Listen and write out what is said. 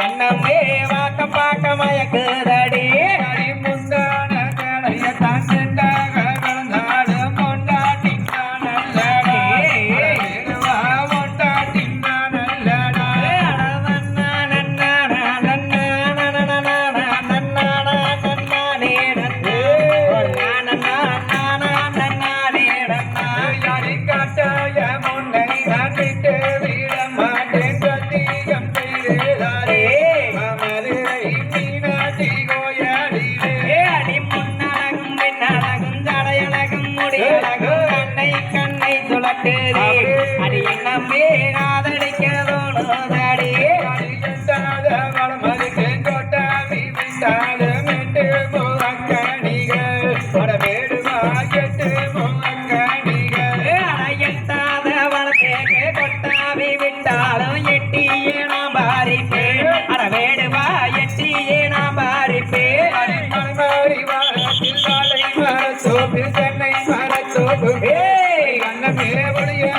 எண்ணமே கொட்டாவி விட்டாடு மெட்டு முகக்கணிகள் வரவேடு வாக்கெட்டு முகக்கணிகள் அடையத்தாத வளர்த்தேக்கு கொட்டாவி விட்டாலும் எட்டியே நாம் பாரிப்பே அறவேடு வா எட்டியே நாம் பாரிப்பே மணி வாரத்தில் வாழை மரச்சோப்பு சென்னை மரச்சோப்பு அண்ணன் மேலே ஒளிய